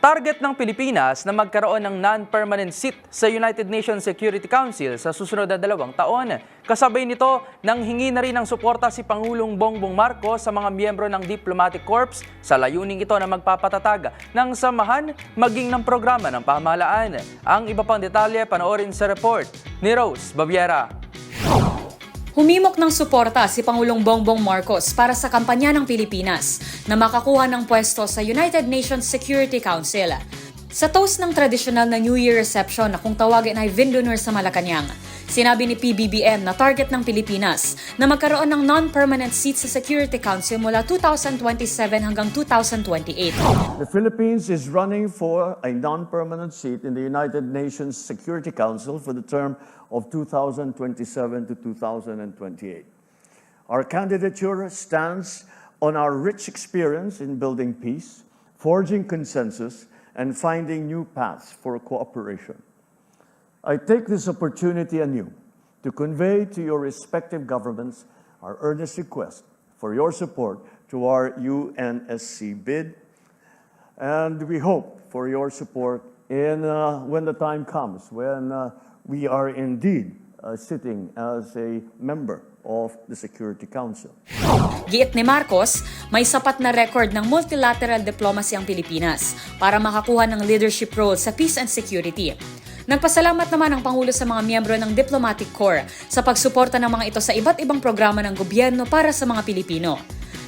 Target ng Pilipinas na magkaroon ng non-permanent seat sa United Nations Security Council sa susunod na dalawang taon. Kasabay nito, nang hingi na rin ng suporta si Pangulong Bongbong Marcos sa mga miyembro ng Diplomatic Corps sa layuning ito na magpapatatag ng samahan maging ng programa ng pamahalaan. Ang iba pang detalye panoorin sa report ni Rose Baviera. Humimok ng suporta si Pangulong Bongbong Marcos para sa kampanya ng Pilipinas na makakuha ng pwesto sa United Nations Security Council. Sa toast ng tradisyonal na New Year reception na kung tawagin ay Vindunur sa Malacanang, sinabi ni PBBM na target ng Pilipinas na magkaroon ng non-permanent seat sa Security Council mula 2027 hanggang 2028. The Philippines is running for a non-permanent seat in the United Nations Security Council for the term of 2027 to 2028. Our candidature stands on our rich experience in building peace, forging consensus, and finding new paths for cooperation. I take this opportunity anew to convey to your respective governments our earnest request for your support to our UNSC bid and we hope for your support in, uh, when the time comes, when uh, we are indeed uh, sitting as a member of the Security Council. Giit ni Marcos, may sapat na record ng multilateral diplomacy ang Pilipinas para makakuha ng leadership role sa peace and security. Nagpasalamat naman ang Pangulo sa mga miyembro ng Diplomatic Corps sa pagsuporta ng mga ito sa iba't ibang programa ng gobyerno para sa mga Pilipino.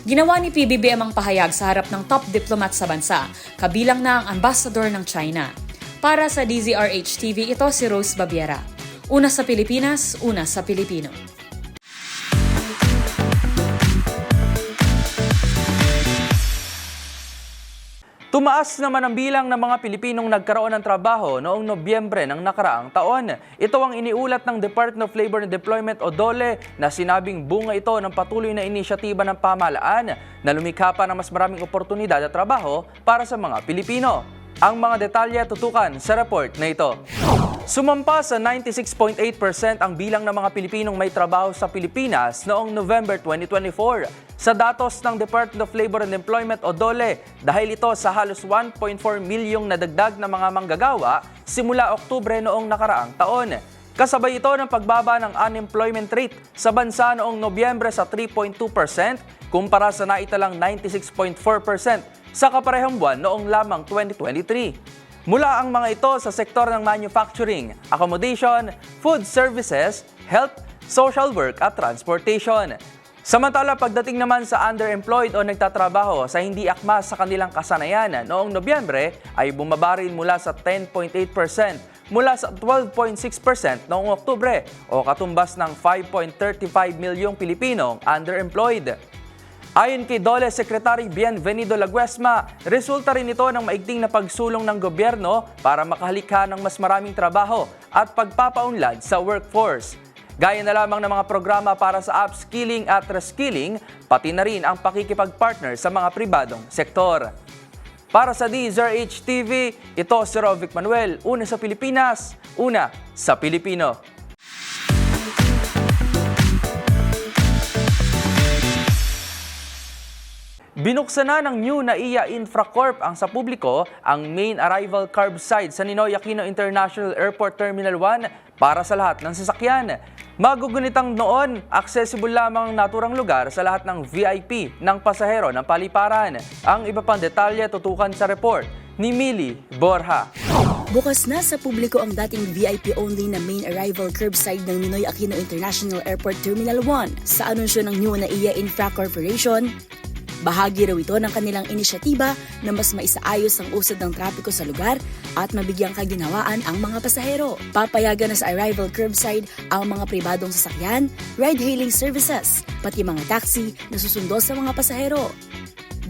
Ginawa ni PBBM ang pahayag sa harap ng top diplomat sa bansa, kabilang na ang ambassador ng China. Para sa DZRH TV, ito si Rose Babiera. Una sa Pilipinas, una sa Pilipino. Tumaas naman ang bilang ng mga Pilipinong nagkaroon ng trabaho noong Nobyembre ng nakaraang taon. Ito ang iniulat ng Department of Labor and Deployment o DOLE na sinabing bunga ito ng patuloy na inisyatiba ng pamahalaan na lumikha pa ng mas maraming oportunidad at trabaho para sa mga Pilipino. Ang mga detalye tutukan sa report na ito. Sumampa sa 96.8% ang bilang ng mga Pilipinong may trabaho sa Pilipinas noong November 2024 sa datos ng Department of Labor and Employment o DOLE dahil ito sa halos 1.4 milyong nadagdag na mga manggagawa simula Oktubre noong nakaraang taon. Kasabay ito ng pagbaba ng unemployment rate sa bansa noong Nobyembre sa 3.2% kumpara sa naitalang 96.4% sa kaparehong buwan noong lamang 2023. Mula ang mga ito sa sektor ng manufacturing, accommodation, food services, health, social work at transportation. Samantala, pagdating naman sa underemployed o nagtatrabaho sa hindi akma sa kanilang kasanayan noong Nobyembre ay bumaba rin mula sa 10.8% mula sa 12.6% noong Oktubre o katumbas ng 5.35 milyong Pilipinong underemployed. Ayon kay Dole Secretary Bienvenido Laguesma, resulta rin ito ng maigting na pagsulong ng gobyerno para makahalikha ng mas maraming trabaho at pagpapaunlad sa workforce. Gaya na lamang ng mga programa para sa upskilling at reskilling, pati na rin ang pakikipag-partner sa mga pribadong sektor. Para sa DZRH TV, ito si Rovic Manuel, una sa Pilipinas, una sa Pilipino. Binuksan na ng new NAIA Infracorp ang sa publiko ang main arrival curbside sa Ninoy Aquino International Airport Terminal 1 para sa lahat ng sasakyan. Magugunitang noon, accessible lamang ang naturang lugar sa lahat ng VIP ng pasahero ng paliparan. Ang iba pang detalye tutukan sa report ni Mili Borja. Bukas na sa publiko ang dating VIP-only na main arrival curbside ng Ninoy Aquino International Airport Terminal 1 sa anunsyo ng new na iya Infra Corporation. Bahagi raw ito ng kanilang inisyatiba na mas maisaayos ang usad ng trapiko sa lugar at mabigyang kaginawaan ang mga pasahero. Papayagan na sa arrival curbside ang mga pribadong sasakyan, ride-hailing services, pati mga taxi na susundo sa mga pasahero.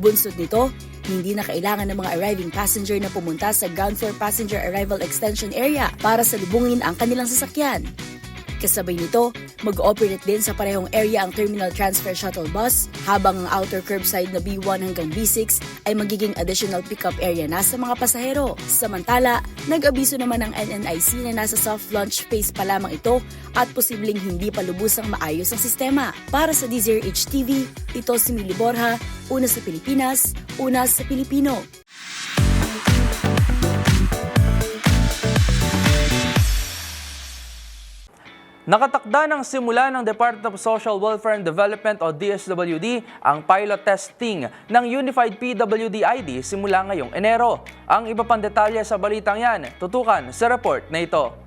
Bunsod nito, hindi na kailangan ng mga arriving passenger na pumunta sa ground floor passenger arrival extension area para salubungin ang kanilang sasakyan. Kasabay nito, mag-ooperate din sa parehong area ang Terminal Transfer Shuttle Bus, habang ang outer curbside na B1 hanggang B6 ay magiging additional pickup area na sa mga pasahero. Samantala, nag-abiso naman ang NNIC na nasa soft launch phase pa lamang ito at posibleng hindi pa lubusang maayos ang sistema. Para sa DZRH TV, ito si Mili Borja, una sa Pilipinas, una sa Pilipino. Nakatakda ng simula ng Department of Social Welfare and Development o DSWD ang pilot testing ng Unified PWD ID simula ngayong Enero. Ang iba pang detalye sa balitang yan, tutukan sa report na ito.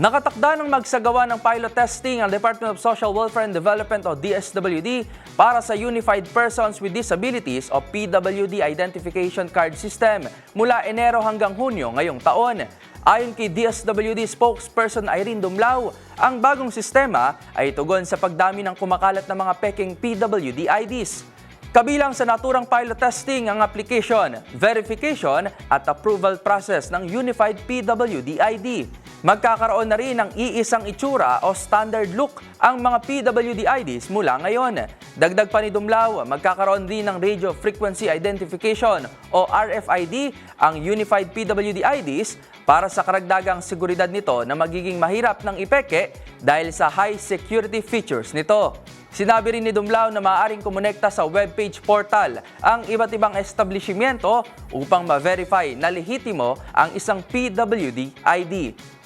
Nakatakda ng magsagawa ng pilot testing ang Department of Social Welfare and Development o DSWD para sa Unified Persons with Disabilities o PWD Identification Card System mula Enero hanggang Hunyo ngayong taon. Ayon kay DSWD spokesperson Irene Dumlao, ang bagong sistema ay tugon sa pagdami ng kumakalat na mga peking PWD IDs. Kabilang sa naturang pilot testing ang application, verification at approval process ng Unified PWD ID. Magkakaroon na rin ng iisang itsura o standard look ang mga PWD IDs mula ngayon. Dagdag pa ni Dumlao, magkakaroon din ng Radio Frequency Identification o RFID ang Unified PWD IDs para sa karagdagang seguridad nito na magiging mahirap ng ipeke dahil sa high security features nito. Sinabi rin ni Dumlao na maaaring kumonekta sa webpage portal ang iba't ibang establishmento upang ma-verify na lehitimo ang isang PWD ID.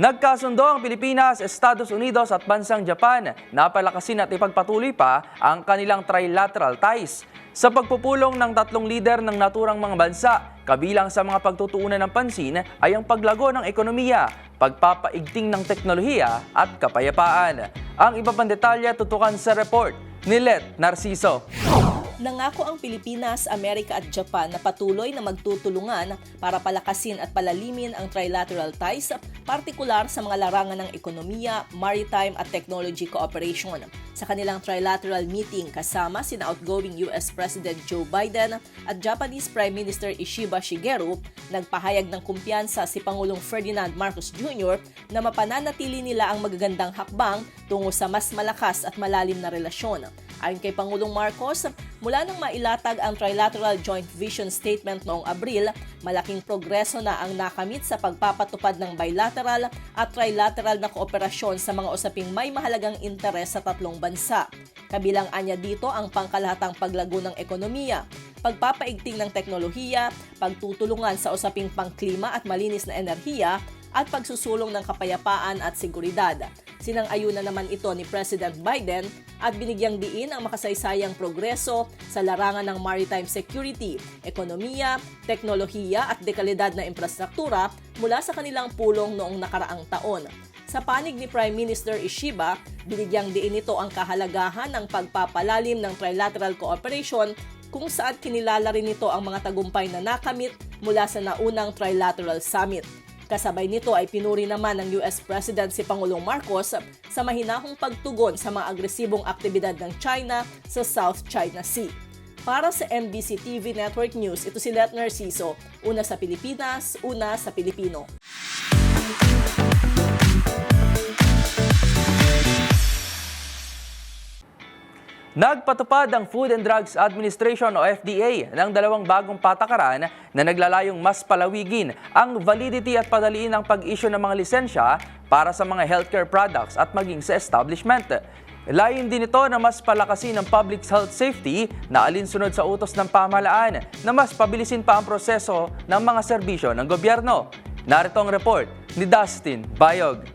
Nagkasundo ang Pilipinas, Estados Unidos at bansang Japan na palakasin at ipagpatuloy pa ang kanilang trilateral ties sa pagpupulong ng tatlong lider ng naturang mga bansa. Kabilang sa mga pagtutuunan ng pansin ay ang paglago ng ekonomiya, pagpapaigting ng teknolohiya at kapayapaan. Ang iba pang detalye tutukan sa report ni Let Narciso. Nangako ang Pilipinas, Amerika at Japan na patuloy na magtutulungan para palakasin at palalimin ang trilateral ties, partikular sa mga larangan ng ekonomiya, maritime at technology cooperation. Sa kanilang trilateral meeting kasama sina outgoing US President Joe Biden at Japanese Prime Minister Ishiba Shigeru, nagpahayag ng kumpiyansa si Pangulong Ferdinand Marcos Jr. na mapananatili nila ang magagandang hakbang tungo sa mas malakas at malalim na relasyon. Ayon kay Pangulong Marcos, mula nang mailatag ang Trilateral Joint Vision Statement noong Abril, malaking progreso na ang nakamit sa pagpapatupad ng bilateral at trilateral na kooperasyon sa mga usaping may mahalagang interes sa tatlong bansa. Kabilang anya dito ang pangkalahatang paglago ng ekonomiya, pagpapaigting ng teknolohiya, pagtutulungan sa usaping pangklima at malinis na enerhiya, at pagsusulong ng kapayapaan at seguridad. Sinang-ayunan naman ito ni President Biden at binigyang diin ang makasaysayang progreso sa larangan ng maritime security, ekonomiya, teknolohiya at dekalidad na infrastruktura mula sa kanilang pulong noong nakaraang taon. Sa panig ni Prime Minister Ishiba, binigyang diin ito ang kahalagahan ng pagpapalalim ng trilateral cooperation kung saan kinilala rin ito ang mga tagumpay na nakamit mula sa naunang trilateral summit. Kasabay nito ay pinuri naman ng US President si Pangulong Marcos sa mahinahong pagtugon sa mga agresibong aktibidad ng China sa South China Sea. Para sa MBC TV Network News, ito si Let Narciso, una sa Pilipinas, una sa Pilipino. Nagpatupad ang Food and Drugs Administration o FDA ng dalawang bagong patakaran na naglalayong mas palawigin ang validity at padaliin ang pag-issue ng mga lisensya para sa mga healthcare products at maging sa establishment. Layon din ito na mas palakasin ang public health safety na alinsunod sa utos ng pamahalaan na mas pabilisin pa ang proseso ng mga serbisyo ng gobyerno. Narito ang report ni Dustin Bayog.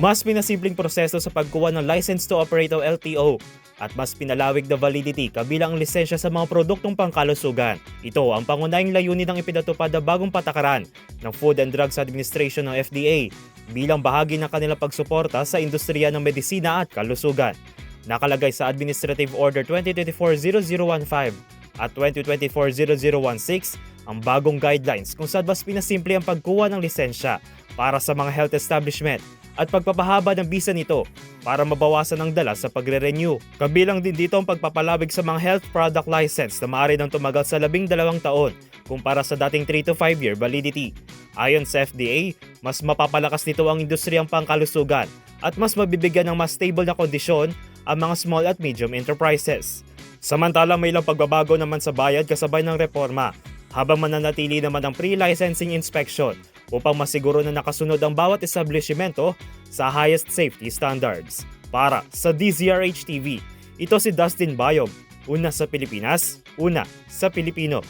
Mas pinasimpleng proseso sa pagkuha ng License to Operate o LTO at mas pinalawig na validity kabilang ang lisensya sa mga produktong pangkalusugan. Ito ang pangunahing layunin ng ipinatupad na bagong patakaran ng Food and Drugs Administration ng FDA bilang bahagi ng kanilang pagsuporta sa industriya ng medisina at kalusugan. Nakalagay sa Administrative Order 2024-0015 at 2024-0016 ang bagong guidelines kung saan mas pinasimple ang pagkuha ng lisensya para sa mga health establishment at pagpapahaba ng bisa nito para mabawasan ang dala sa pagre-renew. Kabilang din dito ang pagpapalawig sa mga health product license na maaari nang tumagal sa labing dalawang taon kumpara sa dating 3 to 5 year validity. Ayon sa FDA, mas mapapalakas nito ang industriyang pangkalusugan at mas mabibigyan ng mas stable na kondisyon ang mga small at medium enterprises. Samantalang may ilang pagbabago naman sa bayad kasabay ng reforma habang mananatili naman ang pre-licensing inspection upang masiguro na nakasunod ang bawat establishmento sa highest safety standards. Para sa DZRH TV, ito si Dustin Bayog, una sa Pilipinas, una sa Pilipino.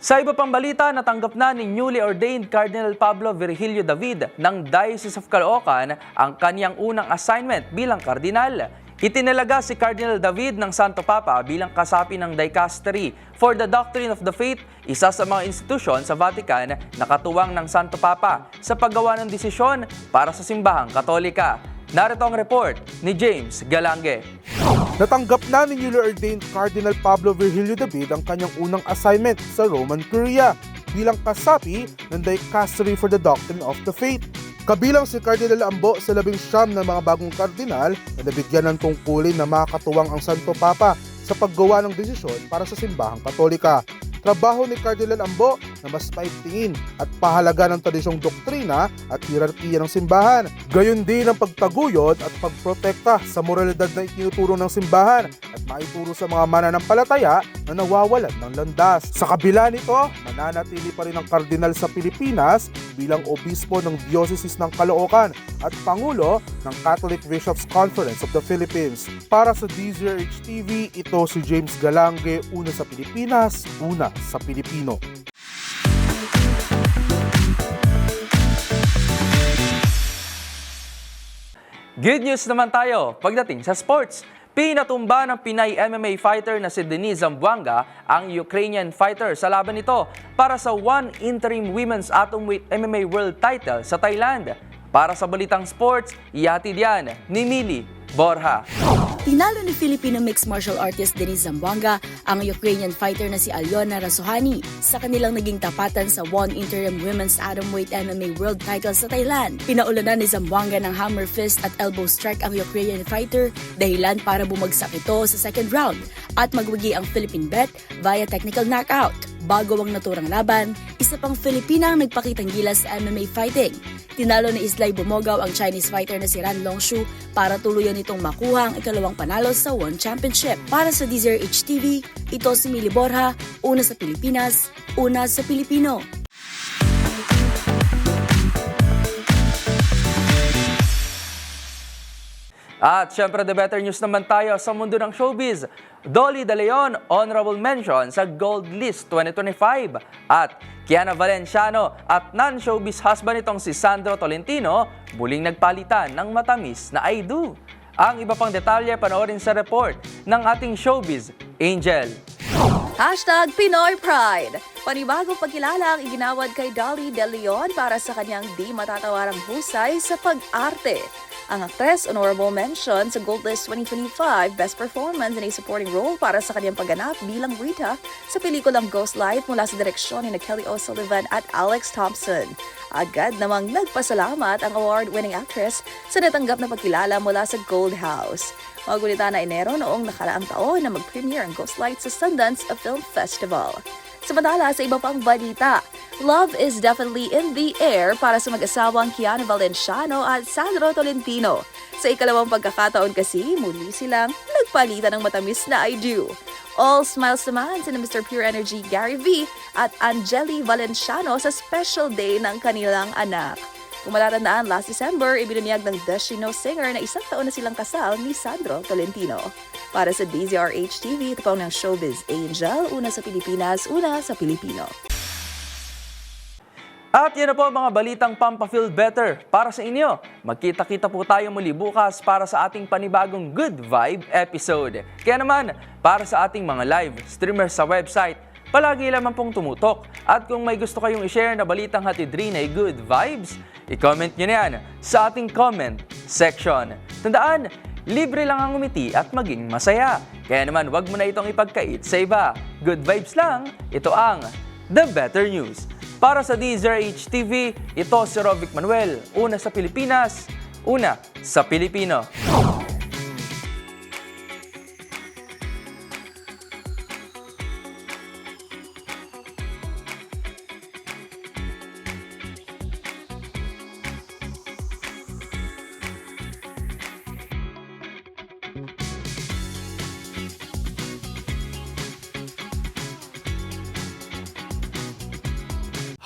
Sa iba pang balita, natanggap na ni newly ordained Cardinal Pablo Virgilio David ng Diocese of Caloocan ang kanyang unang assignment bilang kardinal. Itinalaga si Cardinal David ng Santo Papa bilang kasapi ng Dicastery for the Doctrine of the Faith, isa sa mga institusyon sa Vatican na katuwang ng Santo Papa sa paggawa ng desisyon para sa simbahang katolika. Narito ang report ni James Galange. Natanggap na ni newly ordained Cardinal Pablo Virgilio David ang kanyang unang assignment sa Roman Curia bilang kasapi ng Dicastery for the Doctrine of the Faith. Kabilang si Cardinal Ambo sa labing siyam ng mga bagong kardinal na nabigyan ng tungkulin na makakatuwang ang Santo Papa sa paggawa ng desisyon para sa simbahang katolika. Trabaho ni Cardinal Ambo na mas paigtingin at pahalaga ng tradisyong doktrina at hierarkiya ng simbahan. Gayon din ang pagtaguyod at pagprotekta sa moralidad na itinuturo ng simbahan at maituro sa mga mananampalataya na nawawalan ng landas. Sa kabila nito, mananatili pa rin ang kardinal sa Pilipinas bilang obispo ng Diocese ng Caloocan at Pangulo ng Catholic Bishops Conference of the Philippines. Para sa DZRH TV, ito si James Galange, una sa Pilipinas, una sa Pilipino. Good news naman tayo pagdating sa sports. Pinatumba ng Pinay MMA fighter na si Denise Zamboanga ang Ukrainian fighter sa laban nito para sa one interim women's atomweight MMA world title sa Thailand. Para sa Balitang Sports, ihatid yan ni Mili Borja. Tinalo ni Filipino mixed martial artist Denise Zamboanga ang Ukrainian fighter na si Alyona Rasohani sa kanilang naging tapatan sa One Interim Women's Atomweight MMA World Title sa Thailand. Pinaulanan ni Zamboanga ng hammer fist at elbow strike ang Ukrainian fighter dahilan para bumagsak ito sa second round at magwagi ang Philippine bet via technical knockout. Bago ang naturang laban, isa pang Filipina ang nagpakitang gilas sa MMA fighting. Tinalo ni Islay Bumogaw ang Chinese fighter na si Ran Longshu para tuluyan itong makuha ang ikalawang panalo sa One Championship. Para sa DZRH TV, ito si Mili Borja, una sa Pilipinas, una sa Pilipino. At syempre, the better news naman tayo sa mundo ng showbiz. Dolly De Leon, honorable mention sa Gold List 2025. At Kiana Valenciano at non-showbiz husband itong si Sandro Tolentino, muling nagpalitan ng matamis na I do. Ang iba pang detalye panoorin sa report ng ating showbiz, Angel. Hashtag Pinoy Pride. Panibagong pagkilala ang iginawad kay Dolly De Leon para sa kanyang di matatawarang husay sa pag-arte. Ang actress honorable mention sa Gold List 2025 Best Performance in a Supporting Role para sa kanyang pagganap bilang Rita sa pelikulang Ghost Life mula sa direksyon ni Kelly O'Sullivan at Alex Thompson. Agad namang nagpasalamat ang award-winning actress sa natanggap na pagkilala mula sa Gold House. Magulita na Enero noong nakaraang taon na mag-premiere ang Ghost Light sa Sundance Film Festival. Samantala sa iba pang balita, love is definitely in the air para sa mag-asawang Kiana Valenciano at Sandro Tolentino. Sa ikalawang pagkakataon kasi, muli silang nagpalitan ng matamis na I do. All smiles naman si Mr. Pure Energy Gary V at Angeli Valenciano sa special day ng kanilang anak. Kung matatandaan, last December, ibinunyag ng Destino Singer na isang taon na silang kasal ni Sandro Tolentino. Para sa DZRH TV, ito po ng Showbiz Angel, una sa Pilipinas, una sa Pilipino. At yan na po mga balitang Pampa-Feel Better para sa inyo. Magkita-kita po tayo muli bukas para sa ating panibagong Good Vibe episode. Kaya naman, para sa ating mga live streamers sa website, palagi lamang pong tumutok. At kung may gusto kayong i-share na balitang hatid rin ay Good Vibes, i-comment nyo na yan sa ating comment section. Tandaan, libre lang ang umiti at maging masaya. Kaya naman, wag mo na itong ipagkait sa iba. Good vibes lang, ito ang The Better News. Para sa DZRH TV, ito si Rovic Manuel. Una sa Pilipinas, una sa Pilipino.